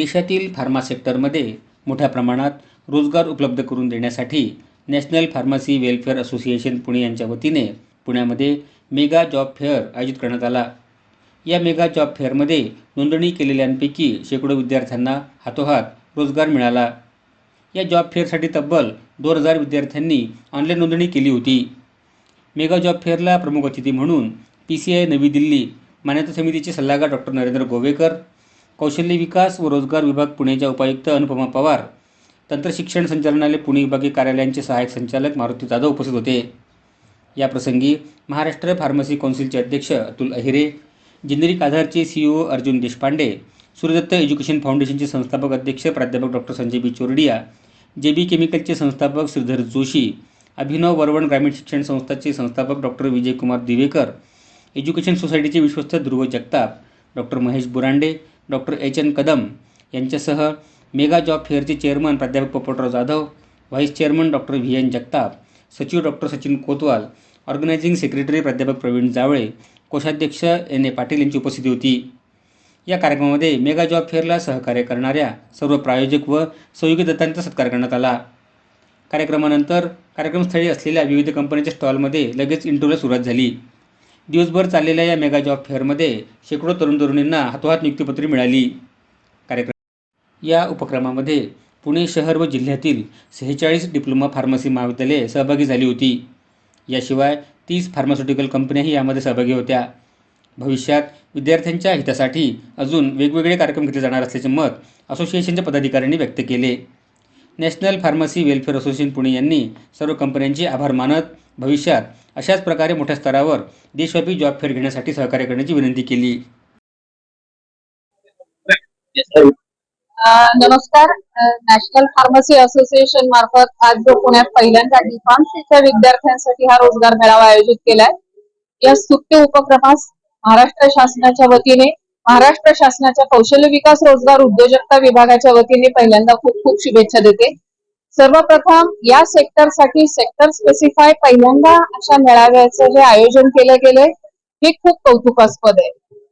देशातील फार्मा सेक्टरमध्ये मोठ्या प्रमाणात रोजगार उपलब्ध करून देण्यासाठी national pharmacy welfare association Pune यांच्या वतीने पुण्यामध्ये मेगा जॉब फेअर आयोजित करण्यात आला. या मेगा जॉब फेअरमध्ये नोंदणी केलेल्यांपैकी शेकडो विद्यार्थ्यांना हातोहात रोजगार मिळाला. या जॉब फेअरसाठी तब्बल दोन हजार विद्यार्थ्यांनी ऑनलाईन नोंदणी केली होती. मेगा जॉब फेअरला प्रमुख अतिथी म्हणून पी सी आय नवी दिल्ली मान्यता समितीचे सल्लागार डॉक्टर नरेंद्र गोवेकर कौशल्य विकास व रोजगार विभाग पुणेच्या उपायुक्त अनुपमा पवार. तंत्रशिक्षण संचालनालय पुणे विभागीय कार्यालयांचे सहाय्यक संचालक मारुती जाधव उपस्थित होते. याप्रसंगी महाराष्ट्र फार्मसी कौन्सिलचे अध्यक्ष अतुल अहिरे जेनेरिक आधारचे C O Arjun Deshpande Suryadatta education फाउंडेशनचे संस्थापक अध्यक्ष प्राध्यापक डॉक्टर संजय बी चोरडिया जे बी केमिकलचे संस्थापक श्रीधर जोशी अभिनव वरवण ग्रामीण शिक्षण संस्थाचे संस्थापक डॉक्टर विजयकुमार दिवेकर एज्युकेशन सोसायटीचे विश्वस्त Dhruv Jagtap doctor Mahesh Burande doctor H N Kadam यांच्यासह मेगा जॉब फेअरचे चेअरमन प्राध्यापक Popatrao Jadhav vice chairman doctor V N Jagtap सचिव doctor Sachin Kotwal organising secretary प्राध्यापक प्रवीण जावळे कोषाध्यक्ष एन ए पाटील यांची उपस्थिती होती. या कार्यक्रमामध्ये मेगा जॉब फेअरला सहकार्य करणाऱ्या सर्व प्रायोजक व सहयोगी दत्तांचा सत्कार करण्यात आला. कार्यक्रमानंतर कार्यक्रमस्थळी असलेल्या विविध कंपन्यांच्या स्टॉलमध्ये लगेच इंटरव्ह्यूला सुरुवात झाली. दिवसभर चाललेल्या या मेगा जॉब फेअरमध्ये शेकडो तरुण तरुणींना हातोहात नियुक्तीपत्रे मिळाली. कार्यक्रम या उपक्रमामध्ये पुणे शहर व जिल्ह्यातील सेहेचाळीस डिप्लोमा फार्मसी महाविद्यालये सहभागी झाली होती. याशिवाय तीस फार्मास्युटिकल कंपन्याही यामध्ये सहभागी होत्या. भविष्यात विद्यार्थ्यांच्या हितासाठी अजून वेगवेगळे कार्यक्रम घेतले जाणार असल्याचे मत असोसिएशनच्या पदाधिकाऱ्यांनी व्यक्त केले. National pharmacy welfare association Pune यांनी सर्व कंपन्यांचे आभार मानत भविष्यात अशाच प्रकारे मोठ्या स्तरावर देशव्यापी जॉब फेअर घेण्यासाठी सहकार्य करण्याची विनंती केली. नमस्कार. नॅशनल फार्मसी असोसिएशन मार्फत आज जो पुण्यात पहिल्यांदा डिफार्मसीच्या विद्यार्थ्यांसाठी हा रोजगार मेळावा आयोजित केलाय. या स्तुत्य उपक्रमास महाराष्ट्र शासनाच्या वतीने महाराष्ट्र शासनाच्या कौशल्य विकास रोजगार उद्योजकता विभागाच्या वतीने पहिल्यांदा खूप खूप शुभेच्छा देते. सर्वप्रथम या सेक्टरसाठी सेक्टर स्पेसिफाय पहिल्यांदा अशा मेळाव्याचं जे आयोजन केलं गेलंय हे खूप कौतुकास्पद आहे.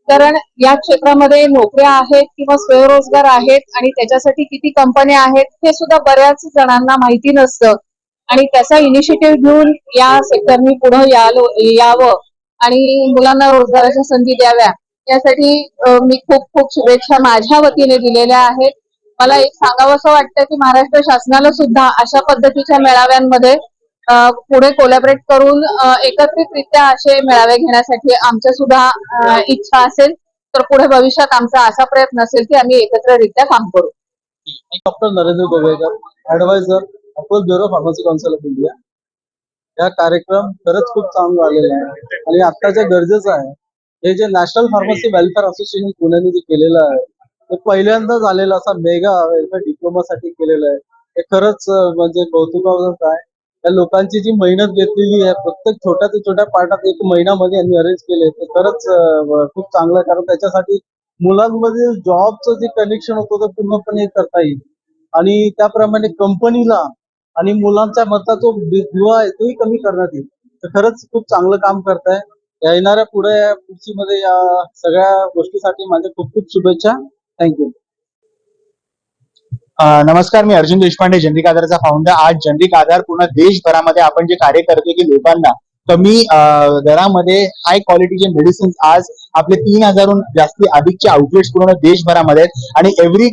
कारण या क्षेत्रामध्ये नोकऱ्या आहेत किंवा स्वयंरोजगार आहेत आणि त्याच्यासाठी किती कंपन्या आहेत हे सुद्धा बऱ्याच जणांना माहिती नसतं. आणि त्याचा इनिशिएटिव्ह घेऊन या सेक्टरनी पुढे यावं आणि मुलांना रोजगाराच्या संधी द्याव्या यासाठी मी खूप खूप शुभेच्छा माझ्या वतीने दिलेल्या आहेत. मला एक सांगावंसं वाटतं की महाराष्ट्र शासनाला सुद्धा अशा पद्धतीच्या मेळाव्यांमध्ये पुढे कोलॅबरेट करून एकत्रितरित्या असे मेळावे घेण्यासाठी आमच्या सुद्धा इच्छा असेल तर पुढे भविष्यात आमचा असा प्रयत्न असेल की आम्ही एकत्ररित्या काम करू. Doctor Narendra Govekar adviser oppose bureau pharmacy council of India हा कार्यक्रम खरंच खूप चांगला आलेला आहे. आणि आत्ताच्या गरजेचं आहे हे जे नॅशनल फार्मसी वेलफेअर असोसिएशन पुण्याने जे केलेलं आहे पहिल्यांदा झालेला असा मेगा डिप्लोमा साठी केलेलं आहे. हे खरंच म्हणजे कौतुकावरच आहे. त्या लोकांची जी मेहनत घेतलेली आहे प्रत्येक छोट्या ते छोट्या पार्टात एक महिन्यामध्ये यांनी अरेंज केले ते खरंच खूप चांगलं आहे. कारण त्याच्यासाठी मुलांमध्ये जॉबचं जे कनेक्शन होतं ते पूर्णपणे करता येईल. आणि त्याप्रमाणे कंपनीला आणि मुलांच्या मधला जो दुवा आहे तोही कमी करण्यात येईल. तर खरंच खूप चांगलं काम करताय. येणाऱ्या पुढे पुढची मध्ये या सगळ्या गोष्टीसाठी माझ्या खूप खूप शुभेच्छा. थँक्यू नमस्कार मी अर्जुन देशपांडे जनरिक आधारचा फाउंडर आज जनरिक आधार पूर्ण देशभरामध्ये आपण जे कार्य करतोय की लोकांना कमी दरामध्ये हाय क्वालिटीचे मेडिसिन आज आपले तीन हजारहून जास्ती अधिकचे आउटलेट्स पूर्ण देशभरामध्ये आहेत. आणि एव्हरी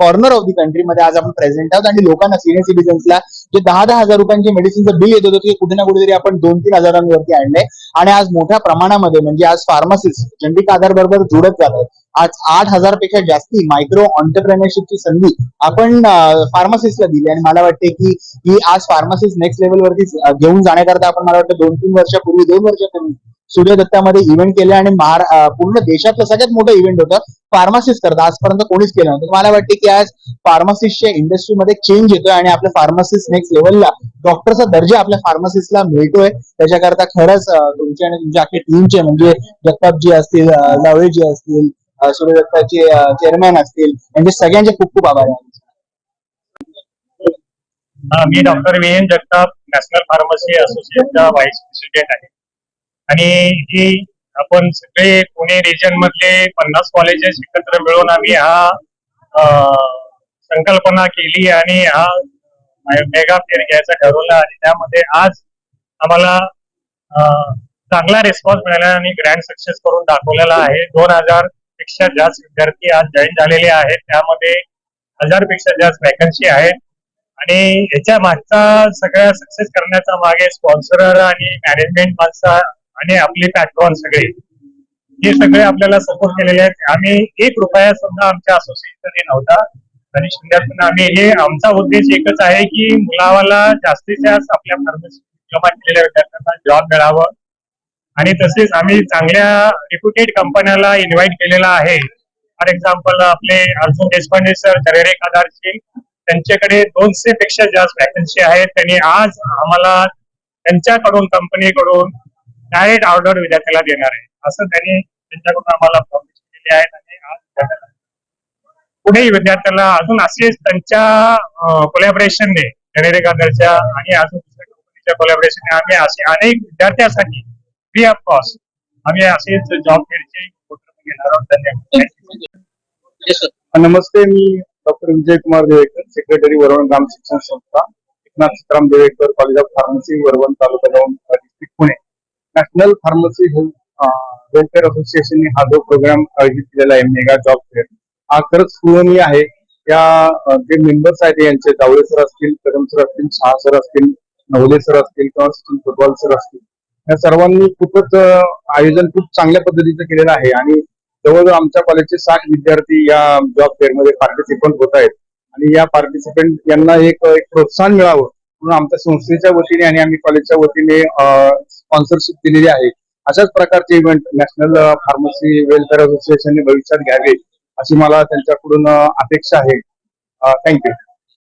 कॉर्नर ऑफ दी कंट्रीमध्ये आज आपण प्रेझेंट आहोत. आणि लोकांना सिनियर सिटीजन्सला जे दहा दहा हजार रुपयांचे मेडिसिनचं बिल येत होतं ते कुठे ना कुठेतरी आपण दोन तीन हजारांवरती आणले आणि आज मोठ्या प्रमाणामध्ये म्हणजे आज फार्मासिस्ट जनरिक आधार बरोबर जुडत जातात आज आठ हजारपेक्षा जास्ती मायक्रो ऑन्टरप्रेनरशिपची संधी आपण फार्मासिस्टला दिली. आणि मला वाटते की ही आज फार्मासिस्ट नेक्स्ट लेवलवरती घेऊन जाण्याकरता आपण मला वाटतं दोन तीन वर्षापूर्वी दोन वर्षापूर्वी सूर्यदत्तामध्ये इव्हेंट केले आणि महार पूर्ण देशातलं सगळ्यात मोठं इव्हेंट होतं फार्मासिस्ट करता. आजपर्यंत कोणीच केलं नव्हतं. मला वाटते की आज फार्मासिस्टच्या इंडस्ट्रीमध्ये चेंज येतोय आणि आपल्या फार्मासिस्ट नेक्स्ट लेवलला डॉक्टरचा दर्जा आपल्या फार्मासिस्टला मिळतोय. त्याच्याकरता खरंच तुमच्या तुमचे आणि तुमच्या अख्ख्या टीमचे म्हणजे जगतापजी असतील लवळेजी असतील सूर्यदत्ताचे चेअरमॅन असतील. म्हणजे सगळ्यांचे खूप खूप आभार आहे. हा, मी doctor V N. Jagtap national pharmacy असोसिएशनचा vice president आहे. आणि ही आपण सगळे पुणे रिजन मधले पन्नास कॉलेजेस एकत्र मिळून आम्ही हा संकल्पना केली आणि हा मेगा फेर घ्यायचा ठरवलं आणि त्यामध्ये आज आम्हाला चांगला रिस्पॉन्स मिळाला आणि ग्रँड सक्सेस करून दाखवलेला आहे. दोन हजार पेक्षा जास्त विद्यार्थी आज जॉईन झालेले आहेत. त्यामध्ये हजारपेक्षा जास्त वॅकन्सी आहे. आणि याच्या मागचा सगळ्या सक्सेस करण्याचा मागे स्पॉन्सर आणि मॅनेजमेंट माणसं आणि आपले पॅट्रॉन सगळे. हे सगळे आपल्याला सपोर्ट केलेले आहेत. आम्ही एक रुपया सुद्धा आमच्या असोसिएशनने नव्हता. आणि शिंद्यातून आम्ही हे आमचा उद्देश एकच आहे की मुलावाला जास्तीत जास्त आपल्या फार्मसी डिप्लोमा केलेल्या विद्यार्थ्यांना जॉब मिळावं. आणि तसेच आम्ही चांगल्या रिप्युटेड कंपन्याला इन्व्हाइट केलेला आहे. फॉर एक्झाम्पल आपले अर्जुन देशपांडे सर दरेरे कादारचे त्यांच्याकडे दोनशे पेक्षा जास्त वॅकन्सी आहेत. त्यांनी आज आम्हाला त्यांच्याकडून कंपनीकडून डायरेक्ट ऑर्डर विद्यार्थ्याला देणार आहे. असं त्यांनी त्यांच्याकडून आम्हाला प्रॉमिशन दिली आहे. आणि आज विद्यार्थ्याला पुढेही विद्यार्थ्याला अजून असेच त्यांच्या कोलॅबरेशनने दरेरे कादारच्या आणि अजून दुसऱ्या कंपनीच्या कोलॅबरेशनने आम्ही असे अनेक विद्यार्थ्यासाठी फ्री ऑफ कॉस्ट आम्ही असेच जॉब फेअरचे घेणार आहोत? धन्यवाद. नमस्ते मी doctor Vijay Kumar Devekar secretary Varvand Gram Shikshan Sanstha Eknath Sitaram Devekar college of pharmacy Varvand taluka जाऊन district Pune. National pharmacy welfare असोसिएशनने हा जो प्रोग्राम आयोजित केलेला आहे मेगा जॉब फेअर हा खरंच स्मरणीय आहे. या जे मेंबर्स आहेत यांचे जावळे सर असतील कदम सर असतील शहा सर असतील नवले सर असतील किंवा सचिन फुटबॉल सर असतील या सर्वांनी खूपच आयोजन खूप चांगल्या पद्धतीचं केलेलं आहे. आणि जवळजवळ आमच्या कॉलेजचे साठ विद्यार्थी या जॉब फेअरमध्ये पार्टिसिपंट होत आहेत. आणि या पार्टिसिपंट यांना एक प्रोत्साहन मिळावं म्हणून आमच्या संस्थेच्या वतीने आणि आम्ही कॉलेजच्या वतीने स्पॉन्सरशिप दिलेली आहे. अशाच प्रकारचे इव्हेंट नॅशनल फार्मसी वेलफेअर असोसिएशनने भविष्यात घ्यावे अशी मला त्यांच्याकडून अपेक्षा आहे. थँक्यू